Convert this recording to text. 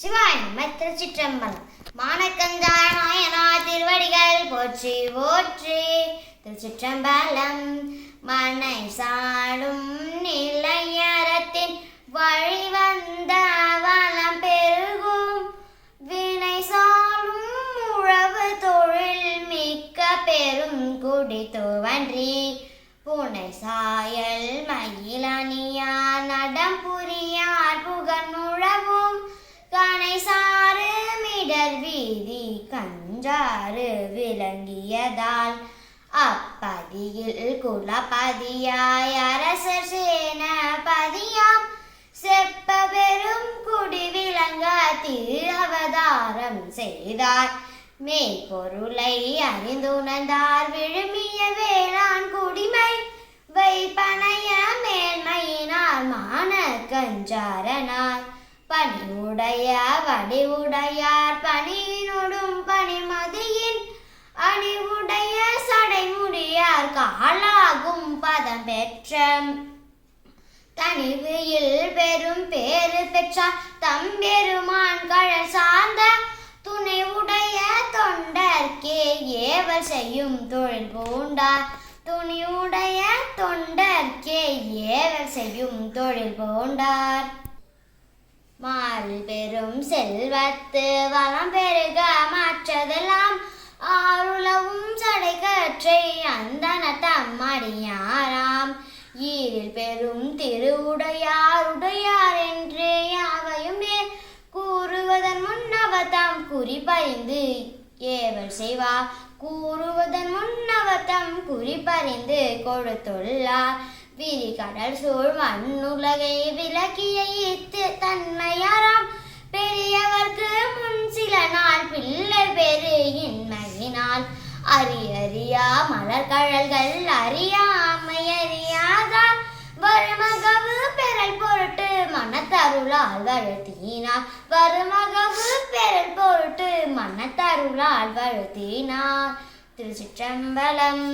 சிவாய் நம்ம சிற்றம்பலம். மானக்கஞ்சாயனா திருவடிகள் போற்றி போற்றி. திருச்சிற்றம்பலம் மனை சாடும் நிலையரத்தின் வழி வந்த வளம் பெருகும். வினை சாடும் உழவு தொழில் மிக்க பெரும் குடி துவன்றி. புனை சாயல் மயிலணியா நடம் புரியா கஞ்சாறு விளங்கியதால் அப்பதியில் குலபதியாய் அரசர் சேனபதியாம். செப்ப பெரும் குடி விளங்க திரு அவதாரம் செய்தார். மேற்பொருளை அறிந்துணர்ந்தார் விழுமிய வேளாண் குடிமை. வைப்பனைய மேன்மையினார் மான கஞ்சாரனார். பணிவுடைய வடிவுடையார் பணியினொடும் பாலாகும் பதம் பெற்ற தனிவில் பெரும் பேறு பெற்றார். தம்பெருமான் கழல் சார்ந்த துணை உடைய தொண்டர்க்கே ஏவல் செய்யும் தொழில் பூண்டார். துணியுடைய தொண்டர்க்கே ஏவல் செய்யும் தொழில் பூண்டார். மால் பெரும் செல்வத்து வளம் பெருக மாற்றதெல்லாம் அடியாராம் ஈரில் பெரும் திருவுடையார் உடையார் என்று யாவையும் மேல் கூறுவதன் முன்னவதம் குறிப்பறிந்து ஏவல் செய்வார். கூறுவதன் முன்னவத்தம் குறிப்பறிந்து கொடுத்துள்ளார். விரி கடல் சூழ் மண்ணுலகை விலக்கிய இத்து தன்மையாராம் அரியறியா மலர்கழல்கள் அறியாமை அறியாதார் வருமகவு பெறல் பொருட்டு மனத்தருளால் வழுத்தினார். வருமகவு பெறல் பொருட்டு மனத்தருளால் வழுத்தினார். திருச்சிற்றம்பலம்